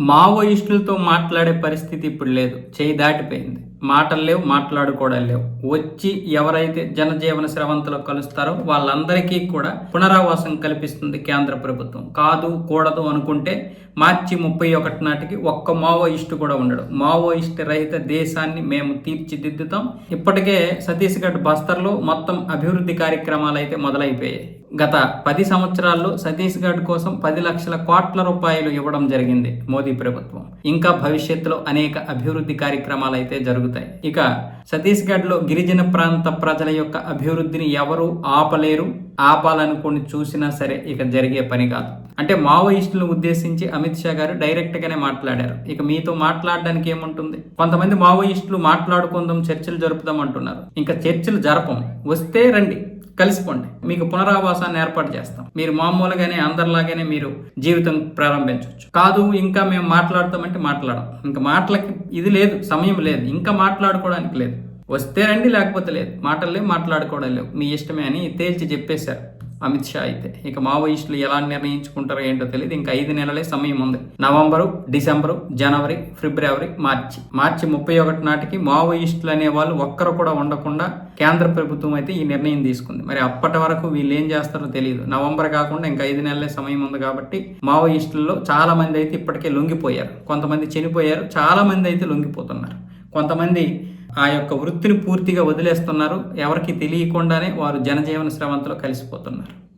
మావోయిస్టులతో మాట్లాడే పరిస్థితి ఇప్పుడు లేదు. చేయి దాటిపోయింది. మాటలు లేవు మాట్లాడుకోవడం లేవు. వచ్చి ఎవరైతే జనజీవన స్రవంతలో కలుస్తారో వాళ్ళందరికీ కూడా పునరావాసం కల్పిస్తుంది కేంద్ర ప్రభుత్వం. కాదు కూడదు అనుకుంటే మార్చి ముప్పై ఒకటి నాటికి ఒక్క మావోయిస్టు కూడా ఉండడు. మావోయిస్ట్ రహిత దేశాన్ని మేము తీర్చిదిద్దుతాం. ఇప్పటికే ఛత్తీస్గఢ్ బస్తర్లో మొత్తం అభివృద్ధి కార్యక్రమాలు అయితే మొదలైపోయాయి. గత పది సంవత్సరాల్లో ఛత్తీస్గఢ్ కోసం పది లక్షల కోట్ల రూపాయలు ఇవ్వడం జరిగింది మోదీ ప్రభుత్వం. ఇంకా భవిష్యత్తులో అనేక అభివృద్ధి కార్యక్రమాలు అయితే జరుగుతాయి. ఇక ఛత్తీస్గఢ్లో గిరిజన ప్రాంత ప్రజల యొక్క అభివృద్ధిని ఎవరు ఆపలేరు? ఆపాలనుకుని చూసినా సరే ఇక జరిగే పని కాదు. అంటే మావోయిస్టులను ఉద్దేశించి అమిత్ షా గారు డైరెక్ట్ గానే మాట్లాడారు. ఇక మీతో మాట్లాడడానికి ఏముంటుంది? కొంతమంది మావోయిస్టులు మాట్లాడుకుందాం చర్చలు జరుపుదాం అంటున్నారు. ఇంకా చర్చలు జరపం. వస్తే రండి కలిసిపోండి. మీకు పునరావాసాన్ని ఏర్పాటు చేస్తాం. మీరు మామూలుగానే అందరిలాగానే మీరు జీవితం ప్రారంభించవచ్చు. కాదు ఇంకా మేము మాట్లాడతామంటే మాట్లాడం ఇంకా మాటలకి ఇది లేదు సమయం లేదు. ఇంకా మాట్లాడుకోవడానికి లేదు. వస్తే రండి లేకపోతే లేదు. మాటలు మాట్లాడుకోవడం లేవు. మీ ఇష్టమే అని తేల్చి చెప్పేశారు అమిత్ షా అయితే. ఇక మావోయిస్టులు ఎలా నిర్ణయించుకుంటారో ఏంటో తెలియదు. ఇంకా ఐదు నెలలే సమయం ఉంది. నవంబరు డిసెంబరు జనవరి ఫిబ్రవరి మార్చి. మార్చి ముప్పై ఒకటి నాటికి మావోయిస్టులు అనే వాళ్ళు ఒక్కరు కూడా ఉండకుండా కేంద్ర ప్రభుత్వం అయితే ఈ నిర్ణయం తీసుకుంది. మరి అప్పటి వరకు వీళ్ళు ఏం చేస్తారో తెలియదు. నవంబర్ కాకుండా ఇంకా ఐదు నెలలే సమయం ఉంది కాబట్టి మావోయిస్టుల్లో చాలా మంది అయితే ఇప్పటికే లొంగిపోయారు. కొంతమంది చనిపోయారు. చాలా మంది అయితే లొంగిపోతున్నారు. కొంతమంది ఆ యొక్క వృత్తిని పూర్తిగా వదిలేస్తున్నారు. ఎవరికి తెలియకుండానే వారు జనజీవన స్రవంతలో కలిసిపోతున్నారు.